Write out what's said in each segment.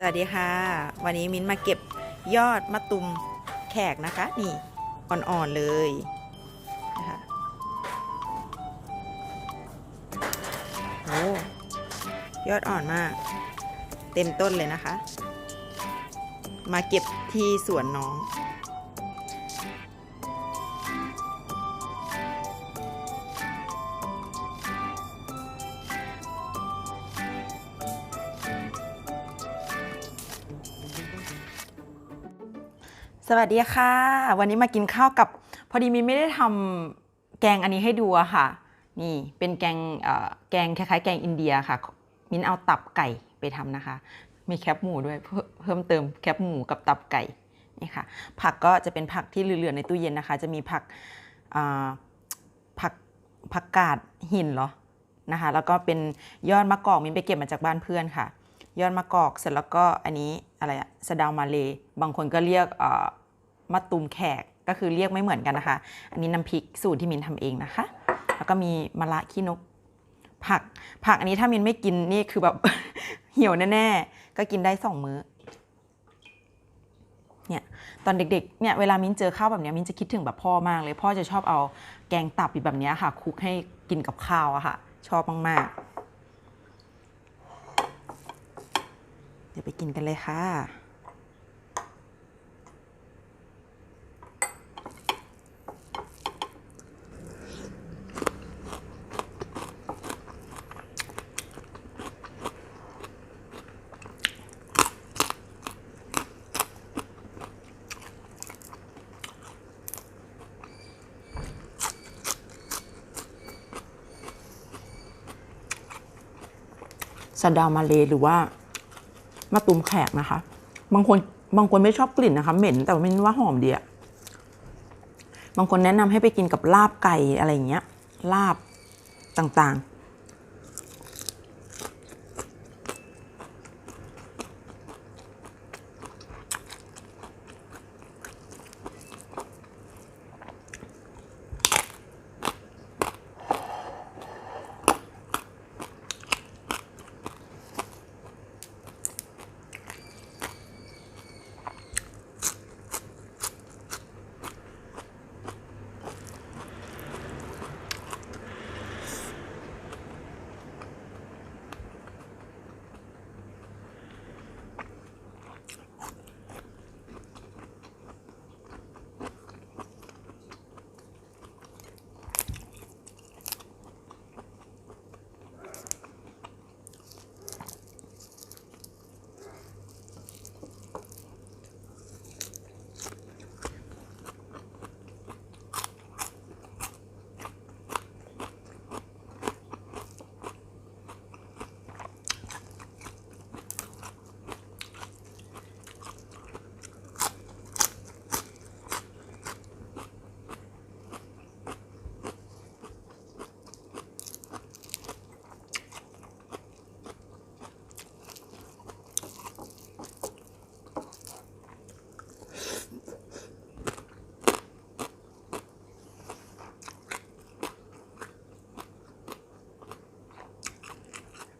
สวัสดีค่ะ วันนี้มิ้นมาเก็บยอดมะตุมแขกนะคะ นี่อ่อนๆเลยนะคะโอ้ยอดอ่อนมาก เต็มต้นเลยนะคะ มาเก็บที่สวนน้อง สวัสดีค่ะ วันนี้มากินข้าวกับพอดีมินไม่ได้ทำแกงอันนี้ให้ดูอะค่ะ นี่เป็นแกงแกงคล้ายๆ แกงอินเดียค่ะ มินเอาตับไก่ไปทำนะคะ มีแคบหมูด้วยเพิ่มเติมแคบหมูกับตับไก่นี่ค่ะ ผักก็จะเป็นผักที่เหลือๆในตู้เย็นนะคะ จะมีผักผักผักกาดหินเหรอนะคะ แล้วก็เป็นยอดมะกอกมินไปเก็บมาจากบ้านเพื่อนค่ะ ยอดมะกอกเสร็จแล้วก็อันนี้อะไรอะสะเดาวมาเลบางคนก็เรียกมะตูมแขกก็คือเรียกไม่เหมือนกันนะคะ อันนี้น้ำพริกสูตรที่มินทำเองนะคะ แล้วก็มีมะระขี้นก ผักผักอันนี้ถ้ามินไม่กินนี่คือแบบ เหี่ยวแน่ๆ ก็กินได้สองมื้อเนี่ยตอนเด็กๆ เนี่ยเวลามินเจอข้าวแบบนี้มินจะคิดถึงแบบพ่อมากเลย พ่อจะชอบเอาแกงตับแบบนี้ค่ะคลุกให้กินกับข้าวอะค่ะ ชอบมากๆ ดี๋ยวไปกินกันเลยค่ะ สะเดาวมาเลหรือว่า มะตูมแขกนะคะ บางคนบางคนไม่ชอบกลิ่นนะคะ เหม็นแต่ว่ามินว่าหอมดีอะบางคนแนะนำให้ไปกินกับลาบไก่อะไรอย่างเงี้ยลาบต่างๆ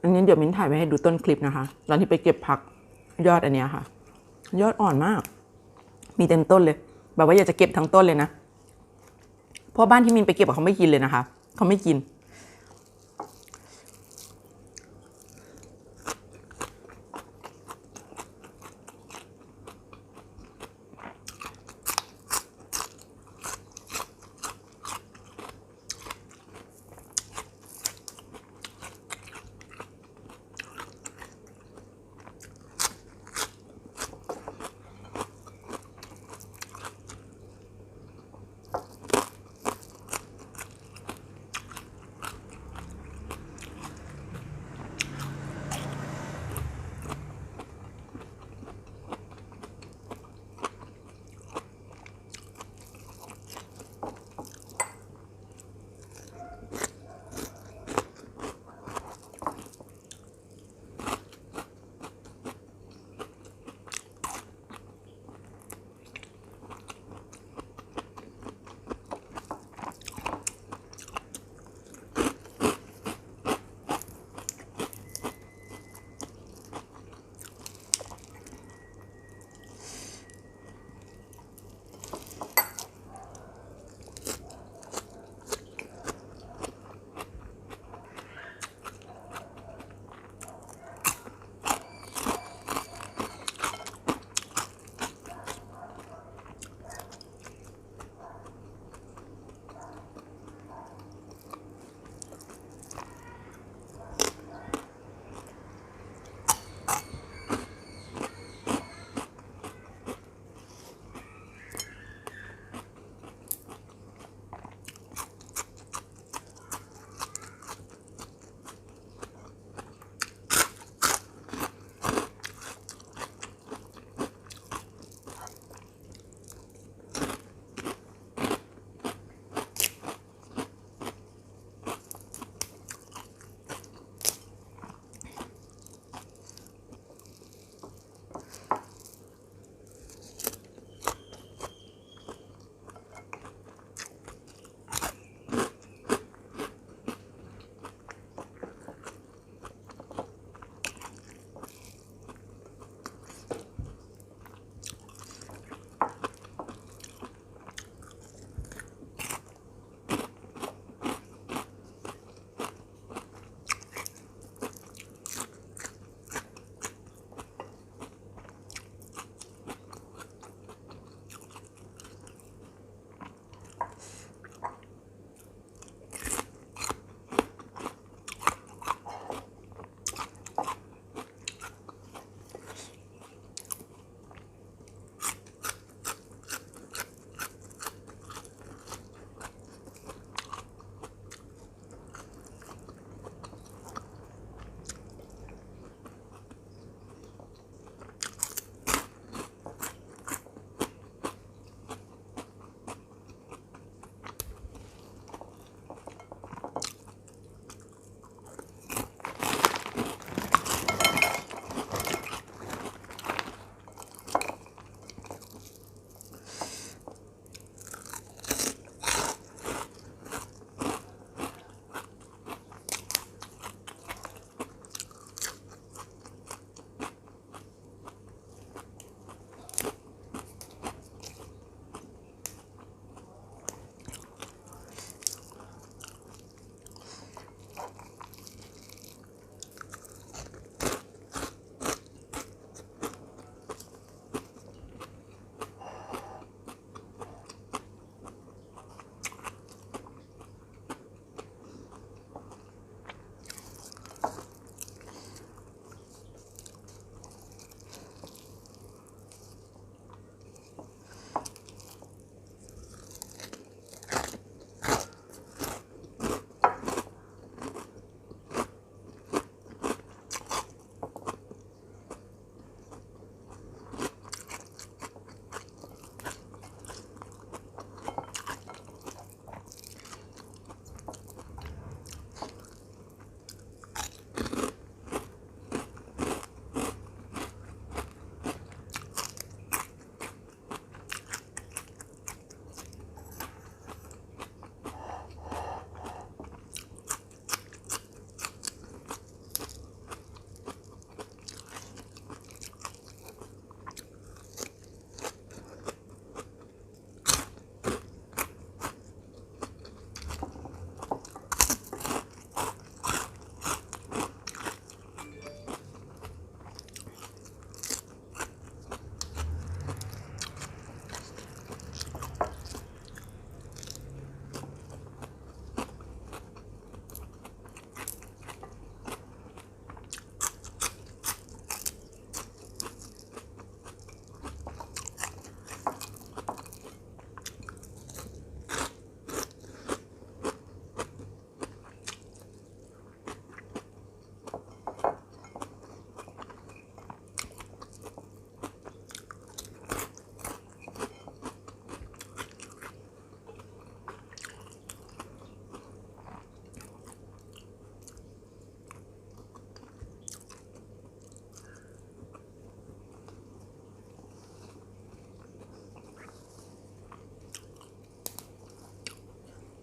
อันนี้เดี๋ยวมิ้นถ่ายไว้ให้ดูต้นคลิปนะคะ ตอนที่ไปเก็บผักยอดอันนี้ค่ะ ยอดอ่อนมาก มีเต็มต้นเลย แบบว่าอยากจะเก็บทั้งต้นเลยนะ เพราะบ้านที่มินไปเก็บเขาไม่กินเลยนะคะ เขาไม่กิน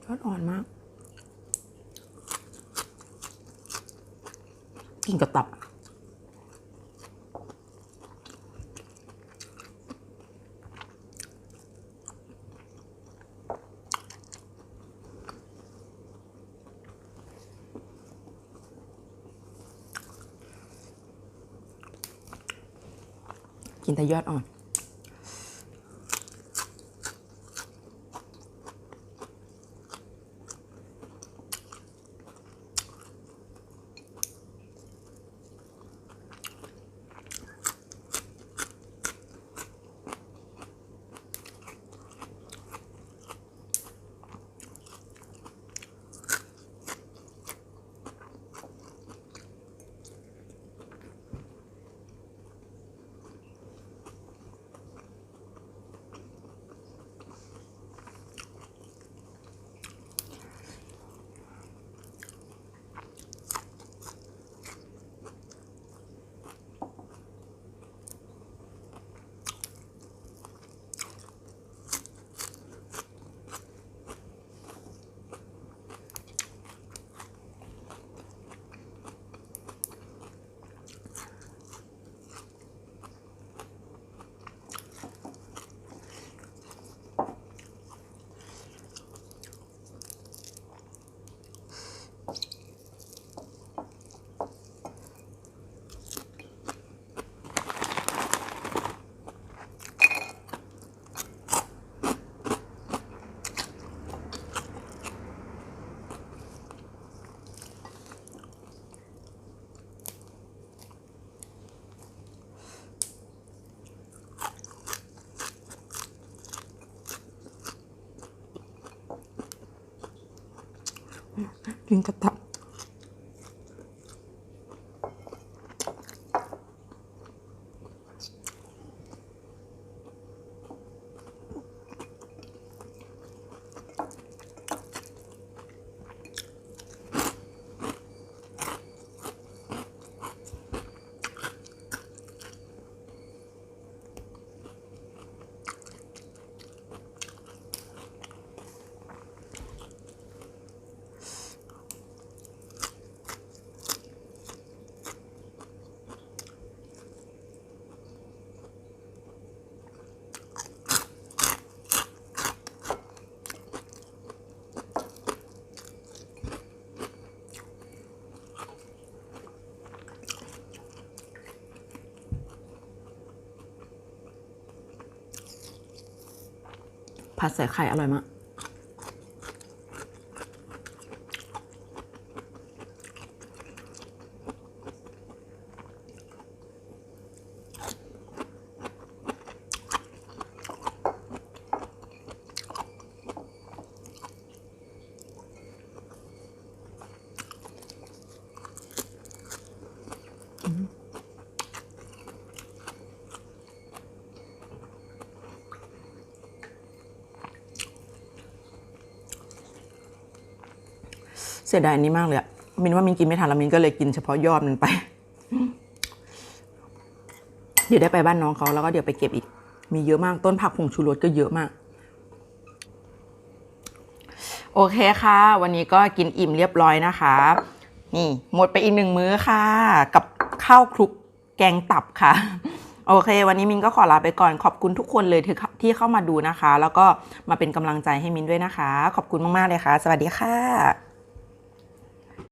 ยอดอ่อนมาก กินกับตับ กินแต่ยอดอ่อน ยิงกระตับ ผัดใส่ไข่อร่อยมาก เสียดายอันนี้มากเลยอะมินว่ามินกินไม่ทันแล้วมินก็เลยกินเฉพาะยอดมันไป เดี๋ยวได้ไปบ้านน้องเขาแล้วก็เดี๋ยวไปเก็บอีก มีเยอะมากต้นผักผงชูรสก็เยอะมาก โอเคค่ะ วันนี้ก็กินอิ่มเรียบร้อยนะคะ นี่หมดไปอีกหนึ่งมื้อค่ะ กับข้าวคลุกแกงตับค่ะโอเค วันนี้มินก็ขอลาไปก่อน ขอบคุณทุกคนเลยที่เข้ามาดูนะคะ แล้วก็มาเป็นกำลังใจให้มินด้วยนะคะ ขอบคุณมาก ๆ เลยค่ะ สวัสดีค่ะ